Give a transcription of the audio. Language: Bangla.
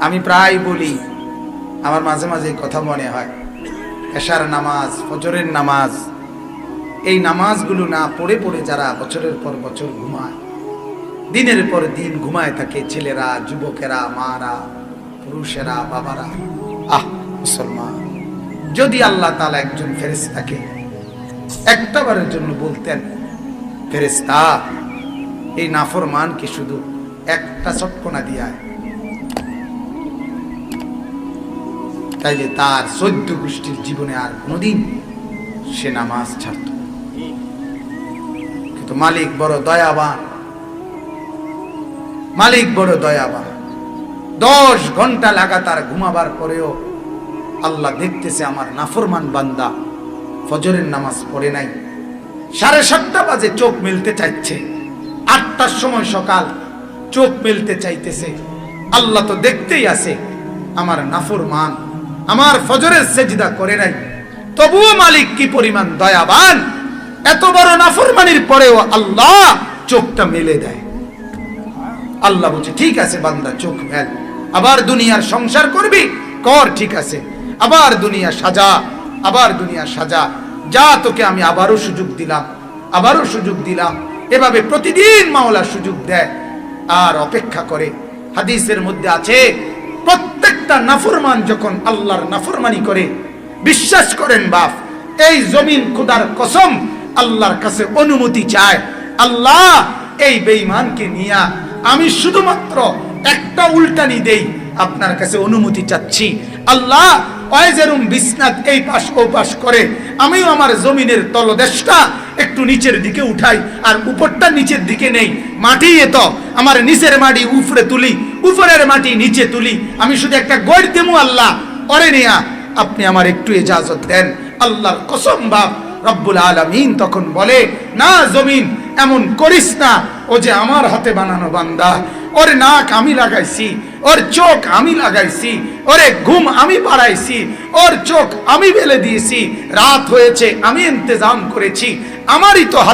আমি প্রায় বলি, আমার মাঝে মাঝে কথা মনে হয়। এশার নামাজ, ফজরের নামাজ, এই নামাজগুলো না পড়ে পড়ে যারা বছরের পর বছর ঘুমায়, দিনের পর দিন ঘুমায় থাকে ছেলেরা, যুবকেরা, মারা, পুরুষেরা, বাবারা। আহ, মুসলমান, যদি আল্লাহ তালা একজন ফেরেস্তাকে একটা বারের জন্য বলতেন ফেরেস্তা এই নাফরমানকে শুধু একটা চটকনা দিয়ায় তাইলে তার চোদ্দ গোষ্ঠীর জীবনে আর কোনোদিন সে নামাজ ছাড়ত কিন্তু মালিক বড় দয়াবান। মালিক বড় দয়াবান। দশ ঘণ্টা লাগাতার ঘুমাবার পরেও আল্লাহ দেখতেছে আমার নাফরমান বান্দা ফজরের নামাজ পড়ে নাই। সাড়ে সাতটা বাজে চোখ মেলতে চাইছে। আটটার সময় সকাল চোখ মেলতে চাইতেছে। আল্লাহ তো দেখতেই আছে আমার নাফরমান। আমার ফজরের সেজদা করে নাই। তবুও মালিক কি পরিমাণ দয়াবান? এত বড় নাফরমানির পরেও আল্লাহ চোখটা মেলে দেয়। আল্লাহ বলছে, ঠিক আছে বান্দা, চোখ মেল। আবার দুনিয়ার সংসার করবি? কর, ঠিক আছে। আবার দুনিয়া সাজা, আবার দুনিয়া সাজা। যা তোকে আমি আবারও সুযোগ দিলাম, আবারও সুযোগ দিলাম। এভাবে প্রতিদিন মাওলা সুযোগ দেয়। আর অপেক্ষা করে। হাদিসের মধ্যে আছে প্রত্যেকটা নাফরমান যখন আল্লাহর নাফরমানি করে, বিশ্বাস করেন বাপ, এই জমিন খোদার কসম আল্লাহর কাছে অনুমতি চায়, আল্লাহ এই বেঈমানকে নিয়া আমি শুধুমাত্র একটা উল্টানি দেই, আপনার কাছে অনুমতি চাচ্ছি। আল্লাহ অয়জেরুম বিসনাত এই পাশ ও পাশ করে, আমিও আমার জমিনের তলদেশটা একটু নিচের দিকে উঠাই, আর উপরটা নিচের দিকে নেই, মাটি এত আমার নিচের মাটি উপরে তুলি উপরের মাটি নিচে তুলি। আমি শুধু একটা গড় দেমু আল্লাহ। অরে নেয়া, আপনি আমার একটু এজাজত দেন। আল্লাহর কসম বাপ, রব্বুল আলমিন তখন বলে, না জমিন, এমন করিস না। ও যে আমার হাতে বানানো বান্দা। ওর নাক আমি লাগাইছি, ওর চোখ আমি লাগাইছি, ওরে ঘুম আমি বাড়াইছি, ওর চোখ আমি বেলে দিয়েছি। রাত হয়েছে, আমি ইন্তজাম করেছি। আমারই তো হাত